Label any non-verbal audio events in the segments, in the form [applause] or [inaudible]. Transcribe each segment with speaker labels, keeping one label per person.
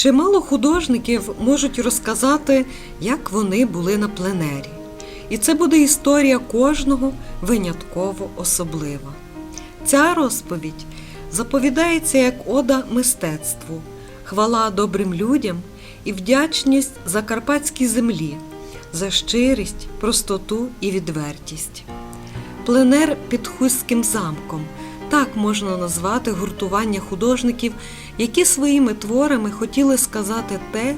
Speaker 1: Чимало художників можуть розказати, як вони були на пленері. І це буде історія кожного винятково особлива. Ця розповідь заповідається як ода мистецтву, хвала добрим людям і вдячність закарпатській землі за щирість, простоту і відвертість. Пленер під Хуським замком так можна назвати гуртування художників, які своїми творами хотіли сказати те,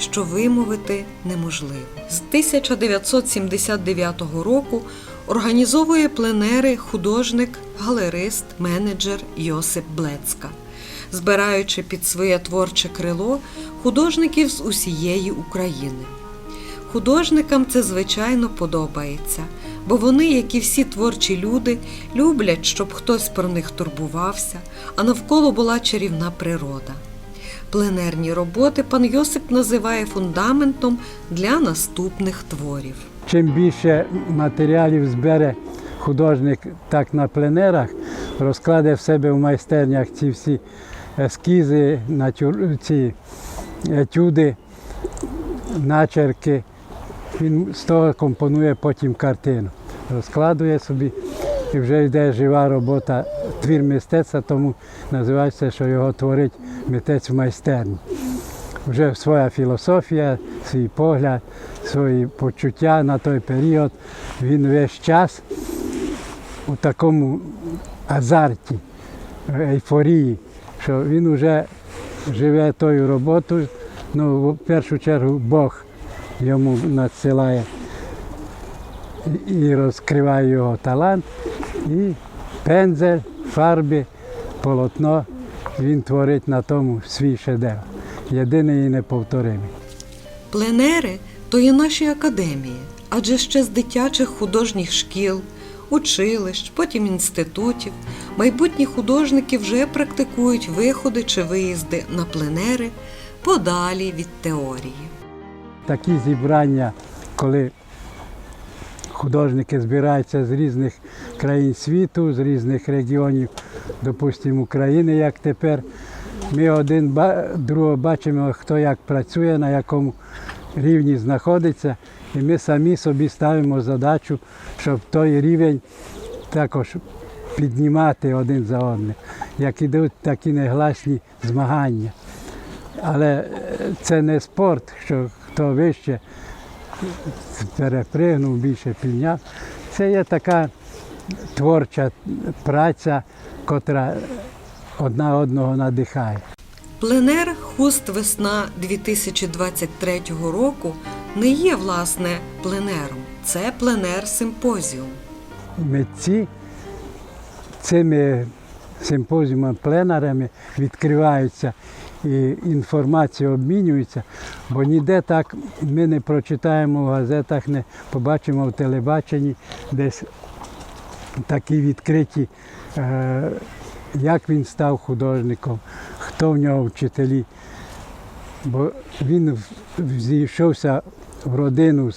Speaker 1: що вимовити неможливо. З 1979 року організовує пленери художник, галерист, менеджер Йосип Блецька, збираючи під своє творче крило художників з усієї України. Художникам це звичайно подобається, бо вони, як і всі творчі люди, люблять, щоб хтось про них турбувався, а навколо була чарівна природа. Пленерні роботи пан Йосип називає фундаментом для наступних творів.
Speaker 2: Чим більше матеріалів збере художник так на пленерах, розкладе в себе в майстернях ці всі ескізи, ці етюди, начерки. Він з того компонує потім картину. Розкладує собі і вже йде жива робота, твір мистецтва, тому називається, що його творить митець в майстерні. Вже своя філософія, свій погляд, свої почуття на той період. Він весь час у такому азарті, ейфорії, що він вже живе тою роботою. Ну, в першу чергу Бог йому надсилає і розкриває його талант, і пензель, фарби, полотно він творить на тому свій шедевр. Єдиний і неповторимий.
Speaker 1: Пленери то є наші академії, адже ще з дитячих художніх шкіл, училищ, потім інститутів, майбутні художники вже практикують виходи чи виїзди на пленери подалі від теорії.
Speaker 2: Такі зібрання, коли художники збираються з різних країн світу, з різних регіонів, допустимо, України, як тепер. Ми один другого бачимо, хто як працює, на якому рівні знаходиться, і ми самі собі ставимо задачу, щоб той рівень також піднімати один за одним, як ідуть такі негласні змагання. Але е, це не спорт, що хто вище перепригнув, більше підняв. Це є така творча праця, котра одна одного надихає.
Speaker 1: Пленер Хуст весна 2023 року не є власне пленером, це пленер симпозіум.
Speaker 2: Митці цими симпозіумами, пленарами відкриваються і інформація обмінюється, бо ніде так ми не прочитаємо в газетах, не побачимо в телебаченні десь такі відкриті, е, як він став художником, хто в нього вчителі. Бо він зійшовся в родину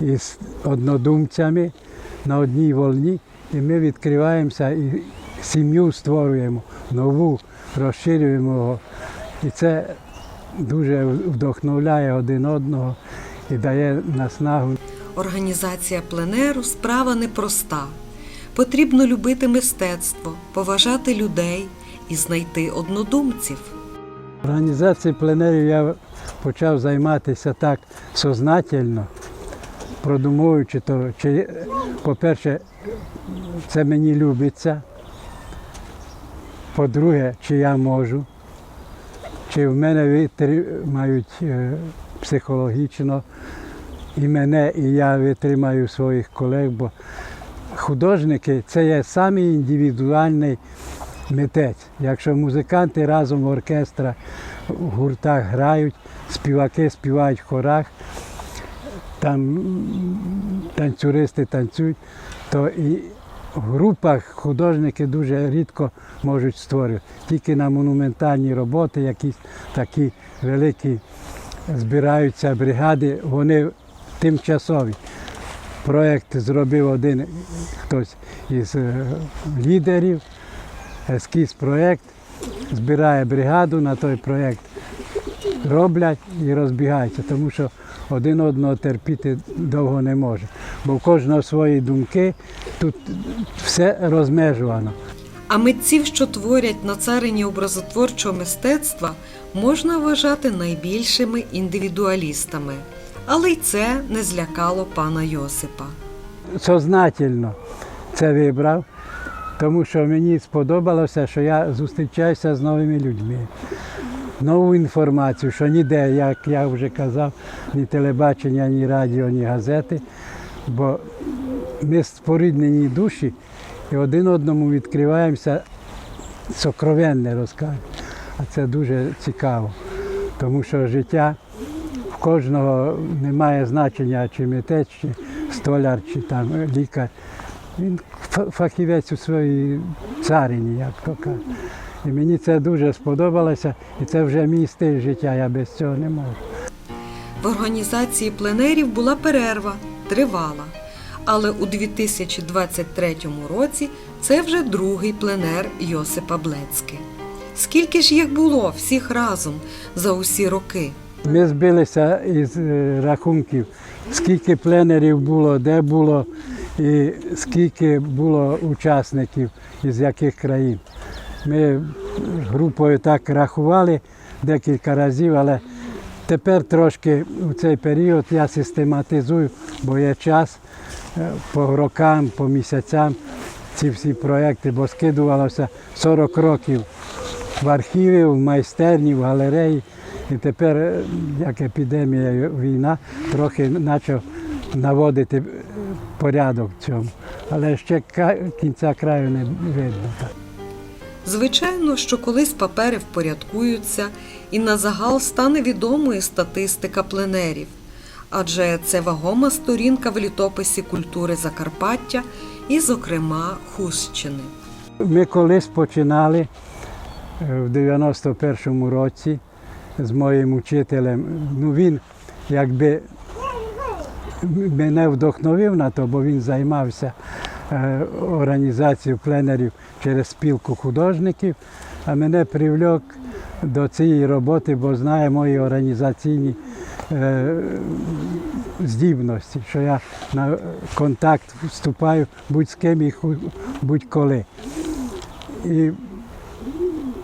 Speaker 2: із однодумцями на одній волні, і ми відкриваємося і сім'ю створюємо нову, розширюємо його. І це дуже вдохновляє один одного і дає наснагу.
Speaker 1: Організація пленеру справа непроста. Потрібно любити мистецтво, поважати людей і знайти однодумців.
Speaker 2: Організацією пленерів я почав займатися так сознательно, продумуючи то, чи, по-перше, це мені любиться. По-друге, чи я можу, чи в мене витримають е, психологічно і мене, і я витримаю своїх колег, бо художники це є самий індивідуальний митець. Якщо музиканти разом в оркестрах, в гуртах грають, співаки співають в хорах, там танцюристи танцюють, то і в групах художники дуже рідко можуть створювати. Тільки на монументальні роботи, якісь такі великі збираються бригади, вони тимчасові. Проєкт зробив один хтось із е, лідерів, ескіз проєкт, збирає бригаду на той проєкт роблять і розбігаються, тому що один одного терпіти довго не може. Бо в кожного свої думки, тут все розмежувано.
Speaker 1: А митців, що творять на царині образотворчого мистецтва, можна вважати найбільшими індивідуалістами. Але й це не злякало пана Йосипа.
Speaker 2: сознательно це вибрав, тому що мені сподобалося, що я зустрічаюся з новими людьми. Нову інформацію, що ніде, як я вже казав, ні телебачення, ні радіо, ні газети. Бо ми споріднені душі і один одному відкриваємося сокровенне розкажемо. А це дуже цікаво, тому що життя в кожного немає значення, чи митець, чи столяр, чи там лікар. Він фа- фахівець у своїй царині, як то кажуть. І мені це дуже сподобалося, і це вже мій стиль життя, я без цього не можу.
Speaker 1: В організації пленерів була перерва, тривала. Але у 2023 році це вже другий пленер Йосипа Блецьки. Скільки ж їх було всіх разом за усі роки?
Speaker 2: Ми збилися із е, рахунків, скільки пленерів було, де було, і скільки було учасників із яких країн. Ми групою так рахували декілька разів, але тепер трошки у цей період я систематизую, бо є час е, по рокам, по місяцям ці всі проекти, бо скидувалося 40 років в архіві, в майстерні, в галереї. І тепер, е, як епідемія, війна, трохи почав наводити е, порядок в цьому. Але ще кінця краю не видно.
Speaker 1: Звичайно, що колись папери впорядкуються і на загал стане відомою статистика пленерів, адже це вагома сторінка в літописі культури Закарпаття і, зокрема, Хустщини.
Speaker 2: Ми колись починали е, в 91-му році з моїм учителем. Ну, він якби мене вдохновив на то, бо він займався е, організацією пленерів через спілку художників, а мене привлек до цієї роботи, бо знає мої організаційні е, здібності, що я на контакт вступаю будь з ким і будь-коли. І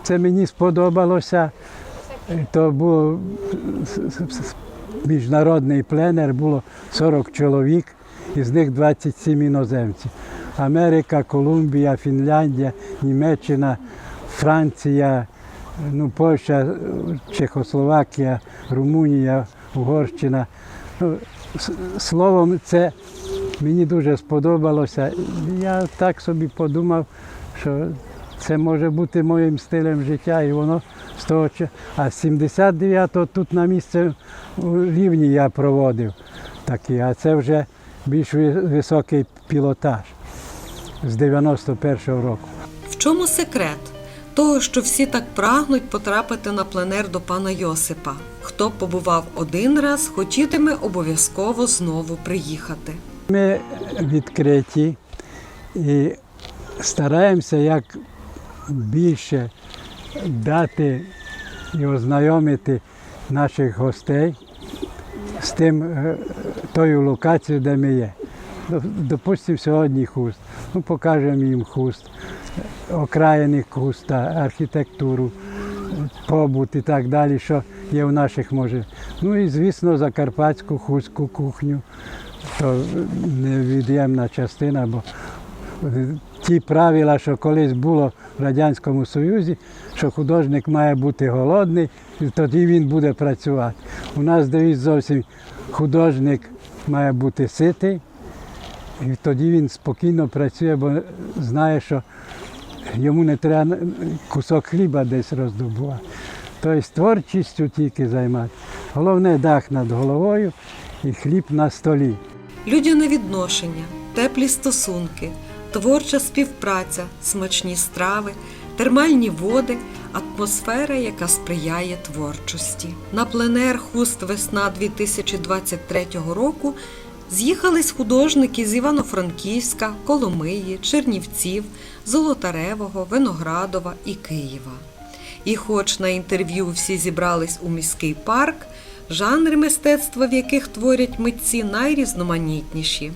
Speaker 2: це мені сподобалося. То був міжнародний пленер, було 40 чоловік, із них 27 іноземців. Америка, Колумбія, Фінляндія, Німеччина, Франція, ну, Польща, Чехословакія, Румунія, Угорщина. Ну, словом, це мені дуже сподобалося. Я так собі подумав, що це може бути моїм стилем життя, і воно з того часу. А з 79-го тут на місце рівні я проводив такі, а це вже більш високий пілотаж з 91-го року.
Speaker 1: В чому секрет того, що всі так прагнуть потрапити на пленер до пана Йосипа? Хто побував один раз, хотітиме обов'язково знову приїхати.
Speaker 2: Ми відкриті і стараємося як більше дати і ознайомити наших гостей з тим, е, тою локацією, де ми є. Допустимо, сьогодні хуст. [laughs] Покажемо їм хуст, окраїни хуста, архітектуру, побут і так далі, що є в наших може. Ну і звісно, закарпатську хустську кухню то невід'ємна частина, бо ті правила, що колись було в Радянському Союзі, що художник має бути голодний, тоді він буде працювати. У нас девіз зовсім художник має бути ситий, і тоді він спокійно працює, бо знає, що йому не треба кусок хліба десь роздобувати. Тобто творчістю тільки займатися. Головне дах над головою і хліб на столі.
Speaker 1: Людяне відношення, теплі стосунки, творча співпраця, смачні страви, термальні води, атмосфера, яка сприяє творчості. На пленер Хуст весна 2023 року з'їхались художники з Івано-Франківська, Коломиї, Чернівців, Золотаревого, Виноградова і Києва. І хоч на інтерв'ю всі зібрались у міський парк, жанри мистецтва, в яких творять митці, найрізноманітніші.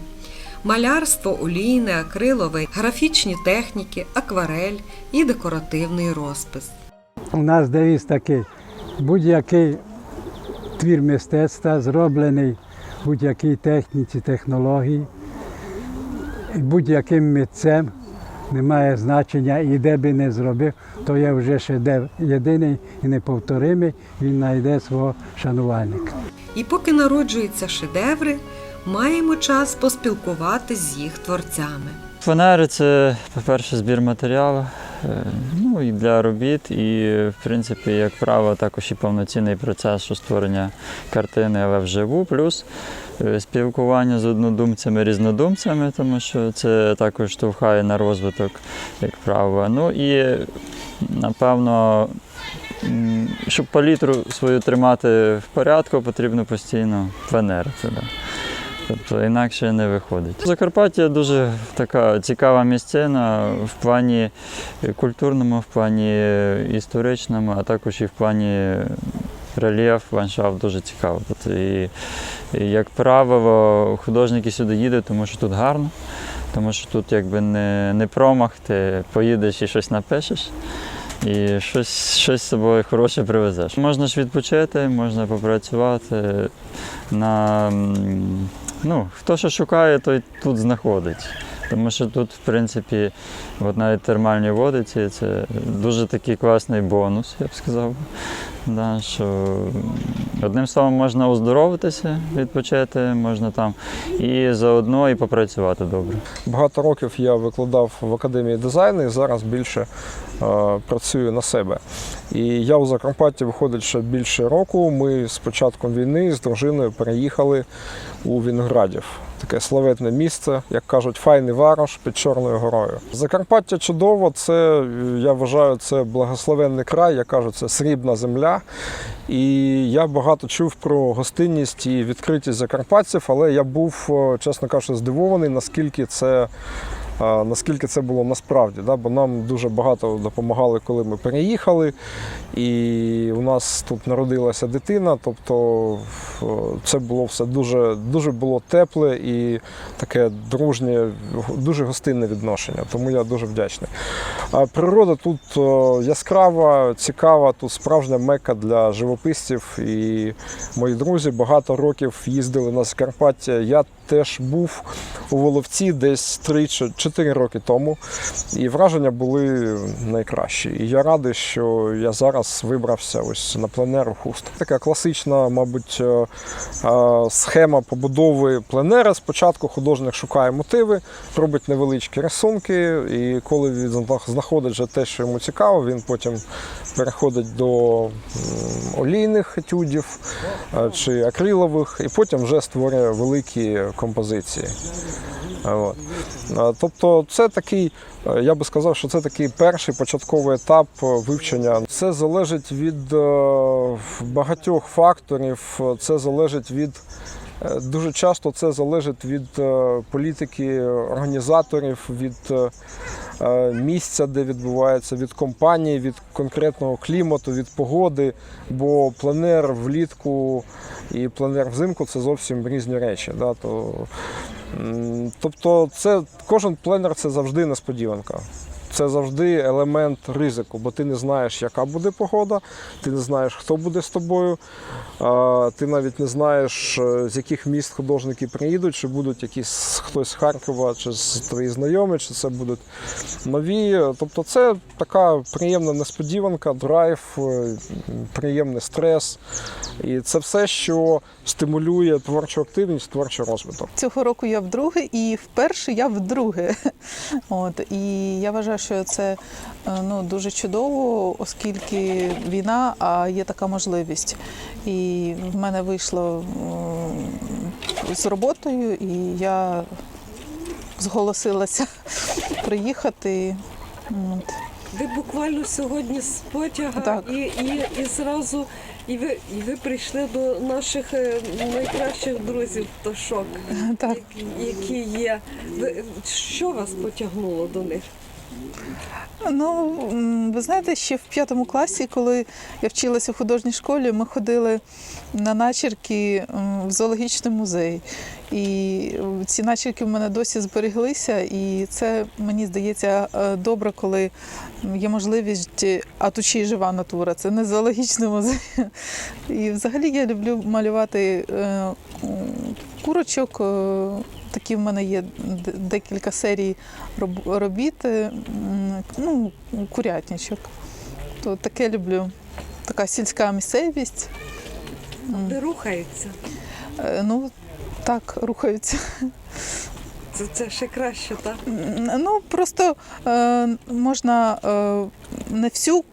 Speaker 1: Малярство, олійне, акрилове, графічні техніки, акварель і декоративний розпис.
Speaker 2: У нас девіз такий: будь-який твір мистецтва зроблений будь-якій техніці, технології, будь-яким митцем немає значення, і де би не зробив, то є вже шедевр єдиний і неповторимий, він знайде свого шанувальника.
Speaker 1: І поки народжуються шедеври, маємо час поспілкуватись з їх творцями.
Speaker 3: Фанери це, по-перше, збір матеріалу, ну і для робіт, і, в принципі, як правило, також і повноцінний процес у створення картини, але вживу, плюс е, спілкування з однодумцями, різнодумцями, тому що це також штовхає на розвиток, як правило. Ну і, напевно, щоб палітру свою тримати в порядку, потрібно постійно фанерити. Тобто інакше не виходить. Закарпаття дуже така цікава місцина в плані культурному, в плані історичному, а також і в плані рельєф, ландшафт дуже цікаво. І, і, як правило, художники сюди їдуть, тому що тут гарно, тому що тут якби не, не промах, ти поїдеш і щось напишеш. І щось, щось з собою хороше привезеш. Можна ж відпочити, можна попрацювати на ну, хто що шукає, той тут знаходить. Тому що тут, в принципі, от навіть термальні води ці це дуже такий класний бонус, я б сказав. Да, що одним словом можна оздоровитися, відпочити, можна там і заодно і попрацювати добре.
Speaker 4: Багато років я викладав в академії дизайну і зараз більше е, працюю на себе. І я у Закарпатті виходить ще більше року. Ми з початком війни з дружиною переїхали у Віноградів. Таке славетне місце, як кажуть, файний варош під Чорною горою. Закарпаття чудово, це я вважаю, це благословенний край, я кажу, це срібна земля. І я багато чув про гостинність і відкритість закарпатців, але я був, е, чесно кажучи, здивований, наскільки це. Наскільки це було насправді, да? бо нам дуже багато допомагали, коли ми переїхали, і у нас тут народилася дитина. Тобто це було все дуже, дуже було тепле і таке дружнє, дуже гостинне відношення. Тому я дуже вдячний. А природа тут яскрава, цікава, тут справжня мека для живописців. І мої друзі багато років їздили на Закарпаття. Я теж був у Воловці десь 3-4 роки тому, і враження були найкращі. І я радий, що я зараз вибрався ось на пленеру хуст. Така класична, мабуть, е, е, схема побудови пленера. Спочатку художник шукає мотиви, робить невеличкі рисунки, і коли він знаходить вже те, що йому цікаво, він потім переходить до олійних етюдів е, чи акрилових, і потім вже створює великі композиції. От. Тобто, це такий, е, я би сказав, що це такий перший початковий етап вивчення. Це залежить від е, багатьох факторів. Це залежить від дуже часто це залежить від е, політики організаторів, від е, е, місця, де відбувається, від компанії, від конкретного клімату, від погоди. Бо пленер влітку і пленер взимку це зовсім різні речі. Да? Тобто, це кожен пленер це завжди несподіванка. Це завжди елемент ризику, бо ти не знаєш, яка буде погода, ти не знаєш, хто буде з тобою, ти навіть не знаєш, е, з яких міст художники приїдуть, чи будуть якісь хтось з Харкова, чи з твої знайомі, чи це будуть нові. Тобто це така приємна несподіванка, драйв, е, приємний стрес. І це все, що стимулює творчу активність, творчий розвиток.
Speaker 5: Цього року я вдруге, і вперше я вдруге. [laughs] От і я вважаю, що це е, ну дуже чудово, оскільки війна, а є така можливість. І в мене вийшло з роботою, і я зголосилася [laughs] приїхати. От.
Speaker 1: Ви буквально сьогодні з потяга
Speaker 5: Так.
Speaker 1: і, і, і зразу і ви, і ви прийшли до наших е, найкращих друзів пташок,
Speaker 5: Так.
Speaker 1: які, які є. Ви, що вас потягнуло до них?
Speaker 5: Ну, ви знаєте, ще в п'ятому класі, коли я вчилася в художній школі, ми ходили на начерки в зоологічний музей. І ці начерки в мене досі збереглися, і це мені здається е, добре, коли є можливість, е, а тут ще й жива натура, це не зоологічний музей. І взагалі я люблю малювати е, курочок. Такі в мене є декілька серій робіт, е, ну, курятничок. То таке люблю. Така сільська місцевість.
Speaker 1: Де рухається.
Speaker 5: е, Ну, так, рухаються.
Speaker 1: Це, це ще краще, так?
Speaker 5: Ну, просто е, можна е, не всю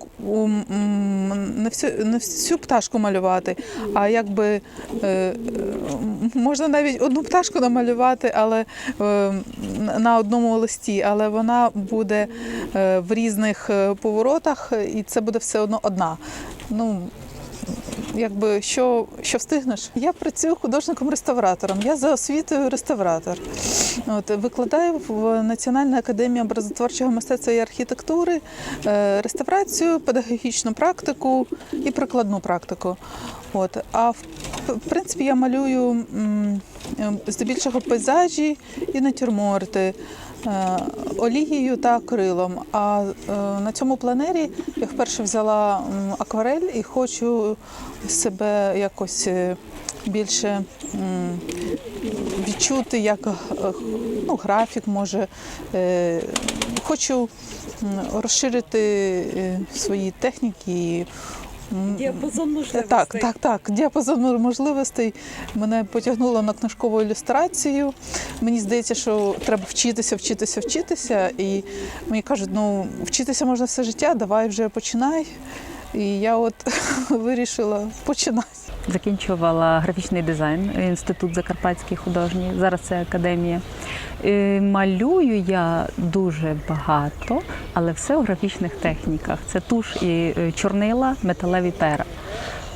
Speaker 5: не всю, не всю пташку малювати, а якби е, можна навіть одну пташку намалювати, але е, на одному листі, але вона буде е, в різних е, поворотах, і це буде все одно одна. Ну, якби що, що встигнеш. Я працюю художником-реставратором. Я за освітою реставратор. От, викладаю в Національній академії образотворчого мистецтва і архітектури е, реставрацію, педагогічну практику і прикладну практику. От. А в, принципі я малюю е, здебільшого пейзажі і натюрморти. Е, Олією та акрилом. А е, на цьому планері я вперше взяла акварель і хочу себе якось е, більше відчути, як ну, графік може. Хочу розширити свої техніки.
Speaker 1: Діапазон можливостей.
Speaker 5: так, так, так. Діапазон можливостей мене потягнуло на книжкову ілюстрацію. Мені здається, що треба вчитися, вчитися, вчитися. І мені кажуть, ну вчитися можна все життя, давай вже починай. І я от [laughs] вирішила починати.
Speaker 6: Закінчувала графічний дизайн, інститут Закарпатський художній. Зараз це академія. Е, Малюю я дуже багато, але все у графічних техніках. Це туш і е, чорнила, металеві пера.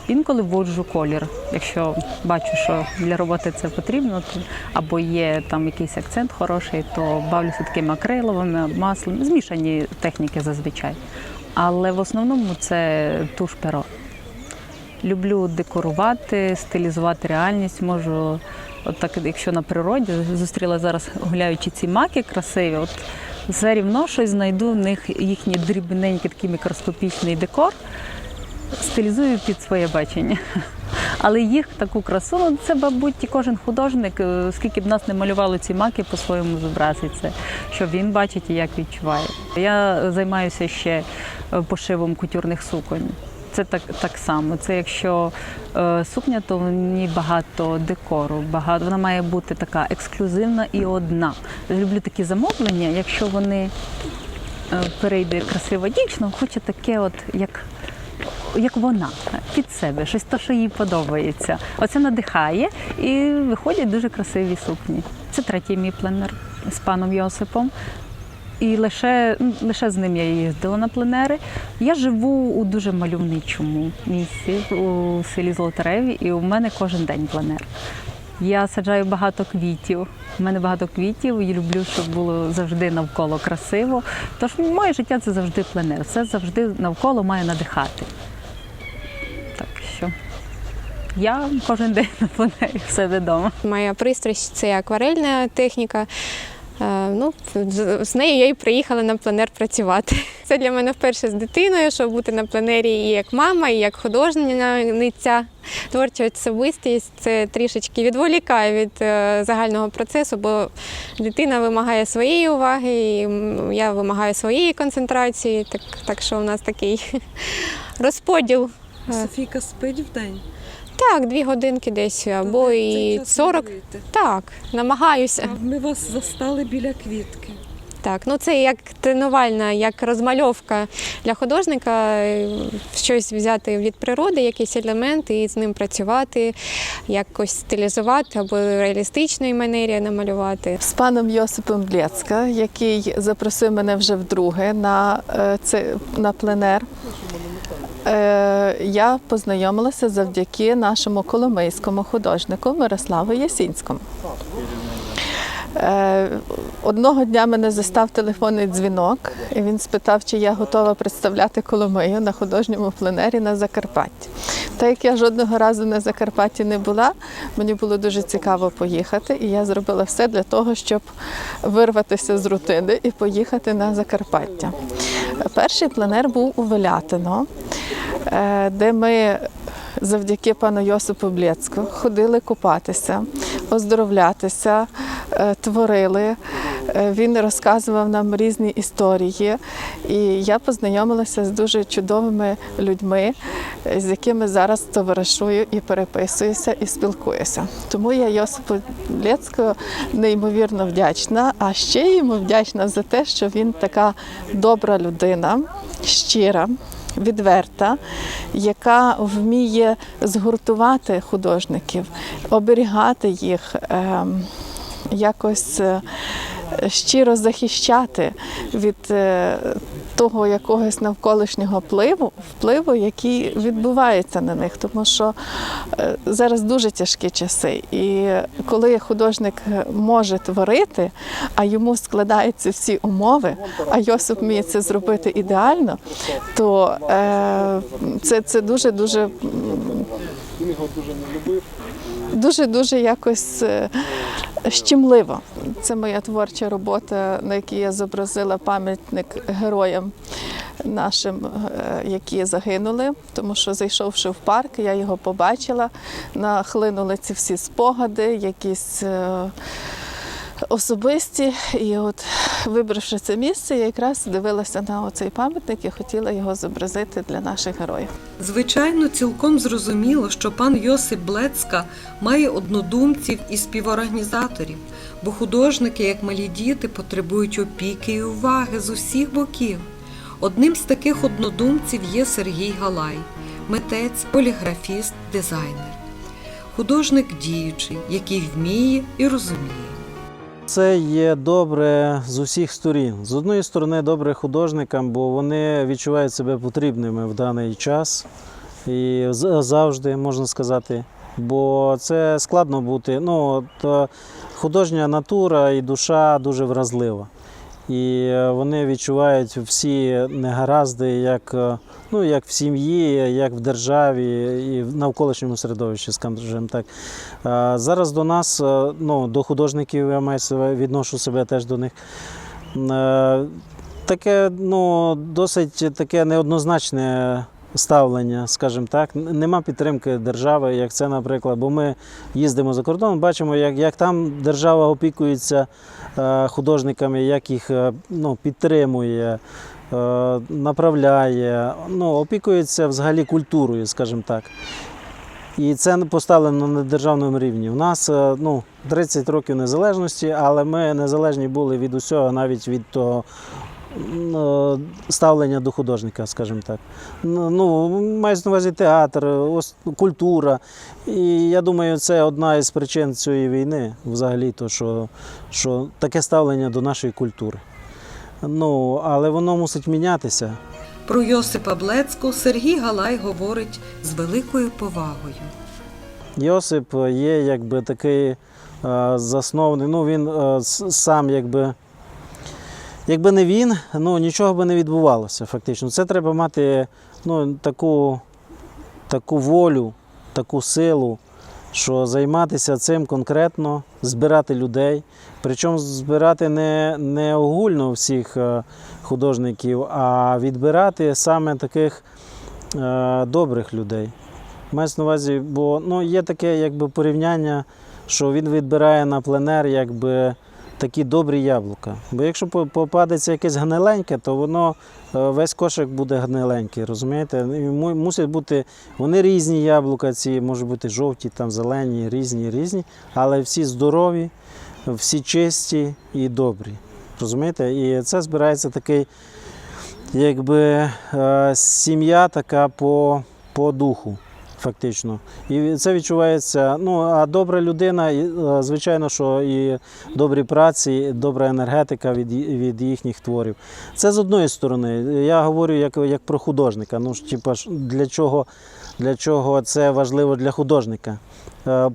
Speaker 6: Інколи вводжу колір. Якщо бачу, що для роботи це потрібно, то або є там якийсь акцент хороший, то бавлюся такими акриловими, маслом, змішані техніки зазвичай. Але в основному це туш перо. Люблю декорувати, стилізувати реальність. Можу, от так, якщо на природі зустріла зараз гуляючи ці маки красиві, от все рівно щось знайду в них їхній дрібненький такий мікроскопічний декор, стилізую під своє бачення. [laughs] Але їх таку красу, ну це, мабуть, кожен художник, е, скільки б нас не малювали ці маки, по-своєму зобразить це, що він бачить і як відчуває. Я займаюся ще пошивом кутюрних суконь. Це так, так само. Це якщо е, сукня, то в ній багато декору, багато вона має бути така ексклюзивна і одна. Люблю такі замовлення, якщо вони е, перейде красива дівчина, хоче таке, от як. Як вона під себе, щось то, що їй подобається. Оце надихає і виходять дуже красиві сукні. Це третій мій пленер з паном Йосипом. І лише, ну, лише з ним я їздила на пленери. Я живу у дуже мальовничому місці у селі Золотареві, і у мене кожен день пленер. Я саджаю багато квітів. У мене багато квітів і люблю, щоб було завжди навколо красиво. Тож моє життя це завжди пленер. Все завжди навколо має надихати. Так що я кожен день на пленері в себе вдома.
Speaker 7: Моя пристрасть це акварельна техніка. Е, Ну, з- нею я і приїхала на пленер працювати. [laughs] Це для мене вперше з дитиною, щоб бути на пленері і як мама, і як художниця. Творча особистість це трішечки відволікає від е, загального процесу, бо дитина вимагає своєї уваги, і я вимагаю своєї концентрації. Так, так що у нас такий [laughs] розподіл. Е.
Speaker 1: Софійка спить в день.
Speaker 7: Так, дві годинки десь або
Speaker 1: Ви
Speaker 7: і
Speaker 1: цей час
Speaker 7: 40.
Speaker 1: малюєте.
Speaker 7: Так, намагаюся.
Speaker 1: А Ми вас застали біля квітки.
Speaker 7: Так, ну це як тренувальна, як розмальовка для художника, е, щось взяти від природи, якийсь елемент і з ним працювати, якось стилізувати або в реалістичної манері намалювати.
Speaker 8: з паном Йосипом Блєцка, який запросив мене вже вдруге на, е, це, на пленер. Е, Я познайомилася завдяки нашому коломийському художнику Мирославу Ясінському. Е, Одного дня мене застав телефонний дзвінок, і він спитав, чи я готова представляти Коломию на художньому пленері на Закарпатті. Так як я жодного разу на Закарпатті не була, мені було дуже цікаво поїхати, і я зробила все для того, щоб вирватися з рутини і поїхати на Закарпаття. Перший пленер був у Велятино, е, де ми завдяки пану Йосипу Блєцьку ходили купатися, оздоровлятися, е, творили. Е, Він розказував нам різні історії, і я познайомилася з дуже чудовими людьми, з якими зараз товаришую і переписуюся і спілкуюся. Тому я Йосипу Блєцького неймовірно вдячна, а ще йому вдячна за те, що він така добра людина, щира відверта, яка вміє згуртувати художників, оберігати їх, ем, якось е, щиро захищати від е, того якогось навколишнього впливу, впливу, який відбувається на них, тому що е, зараз дуже тяжкі часи. І коли художник може творити, а йому складаються всі умови, а Йосип вміє це зробити ідеально, то е, це, це дуже дуже. Дуже дуже якось е, щемливо. Це моя творча робота, на якій я зобразила пам'ятник героям нашим, е, які загинули. Тому що зайшовши в парк, я його побачила, нахлинули ці всі спогади, якісь. Особисті, і от вибравши це місце, я якраз дивилася на оцей пам'ятник і хотіла його зобразити для наших героїв.
Speaker 1: Звичайно, цілком зрозуміло, що пан Йосип Блецька має однодумців і співорганізаторів, бо художники, як малі діти, потребують опіки і уваги з усіх боків. Одним з таких однодумців є Сергій Галай, митець, поліграфіст, дизайнер, художник діючий, який вміє і розуміє.
Speaker 9: Це є добре з усіх сторін. З одної сторони, добре художникам, бо вони відчувають себе потрібними в даний час і завжди можна сказати. Бо це складно бути. Ну, от, е, художня натура і душа дуже вразлива. І е, вони відчувають всі негаразди, як, е, ну, як в сім'ї, як в державі і в навколишньому середовищі, скажімо так. Е, Зараз до нас, ну, до художників, я маю себе, відношу себе теж до них. Таке, ну, досить таке неоднозначне ставлення, скажімо так. Нема підтримки держави, як це, наприклад, бо ми їздимо за кордон, бачимо, як, як там держава опікується е, художниками, як їх е, ну, підтримує, е, направляє, ну, опікується взагалі культурою, скажімо так. І це поставлено на державному рівні. У нас ну, 30 років незалежності, але ми незалежні були від усього, навіть від того ставлення до художника, скажімо так. Ну, Ну, мається на увазі театр, культура. І я думаю, це одна із причин цієї війни, взагалі, то, що, що таке ставлення до нашої культури. Ну, але воно мусить мінятися.
Speaker 1: Про Йосипа Блецьку Сергій Галай говорить з великою повагою.
Speaker 9: Йосип є якби такий е, засновник. Ну він е, сам якби. Якби не він, ну нічого би не відбувалося фактично. Це треба мати ну, таку, таку волю, таку силу, що займатися цим конкретно, збирати людей. Причому збирати не, не огульно всіх е, художників, а відбирати саме таких е, добрих людей. Мається на увазі, бо ну, є таке якби, порівняння, що він відбирає на пленер якби, такі добрі яблука. Бо якщо попадеться якесь гниленьке, то воно е, весь кошик буде гниленький, розумієте? Мусять бути вони різні яблука, ці можуть бути жовті, там, зелені, різні, різні, але всі здорові, всі чисті і добрі. Розумієте? І це збирається такий, якби е, сім'я така по, по духу. Фактично. І це відчувається. Ну, а добра людина, е, звичайно, що і добрі праці, і добра енергетика від, від їхніх творів. Це з одної сторони. Я говорю як, як про художника. Ну, ж, для, чого, для чого це важливо для художника? Е,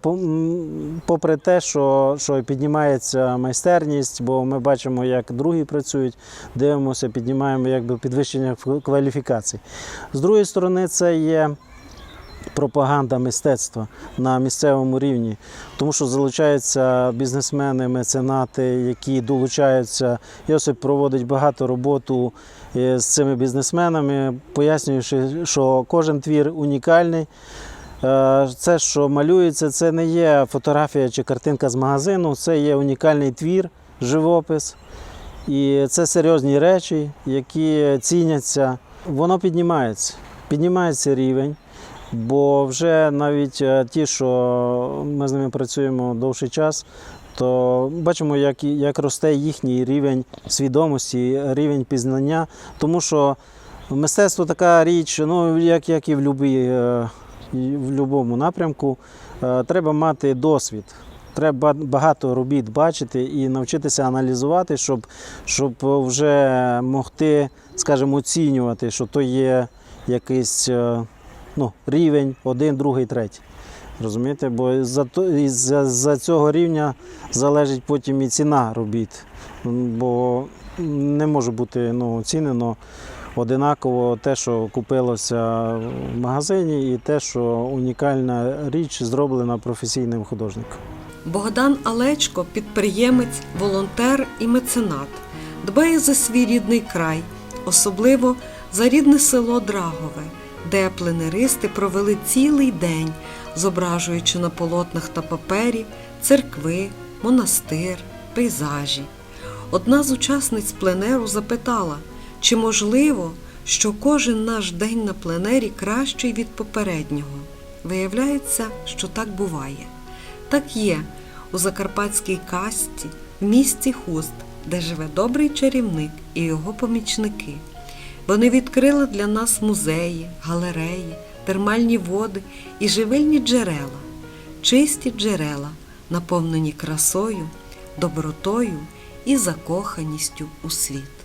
Speaker 9: Попри те, що, що піднімається майстерність, бо ми бачимо, як другі працюють, дивимося, піднімаємо якби підвищення кв- кваліфікацій. З другої сторони, це є пропаганда мистецтва на місцевому рівні, тому що залучаються бізнесмени, меценати, які долучаються. Йосип проводить багато роботу е, з цими бізнесменами, пояснюючи, що кожен твір унікальний. Е, Це, що малюється, це не є фотографія чи картинка з магазину, це є унікальний твір, живопис. І це серйозні речі, які ціняться. Воно піднімається, піднімається рівень. Бо вже навіть е, ті, що ми з ними працюємо довший час, то бачимо, як, як росте їхній рівень свідомості, рівень пізнання. Тому що мистецтво така річ, ну, як, як і в, любій, е, в будь-якому напрямку, е, треба мати досвід. Треба багато робіт бачити і навчитися аналізувати, щоб, щоб вже могти, скажімо, оцінювати, що то є якийсь ну, рівень, один, другий, третій. Розумієте? Бо за, за, за цього рівня залежить потім і ціна робіт. Бо не може бути ну, оцінено одинаково те, що купилося в магазині, і те, що унікальна річ зроблена професійним художником.
Speaker 1: Богдан Алечко підприємець, волонтер і меценат. Дбає за свій рідний край, особливо за рідне село Драгове, де пленеристи провели цілий день, зображуючи на полотнах та папері церкви, монастир, пейзажі. Одна з учасниць пленеру запитала, чи можливо, що кожен наш день на пленері кращий від попереднього. Виявляється, що так буває. Так є у закарпатській касті, в місті Хуст, де живе добрий чарівник і його помічники. Вони відкрили для нас музеї, галереї, термальні води і живильні джерела, чисті джерела, наповнені красою, добротою і закоханістю у світ.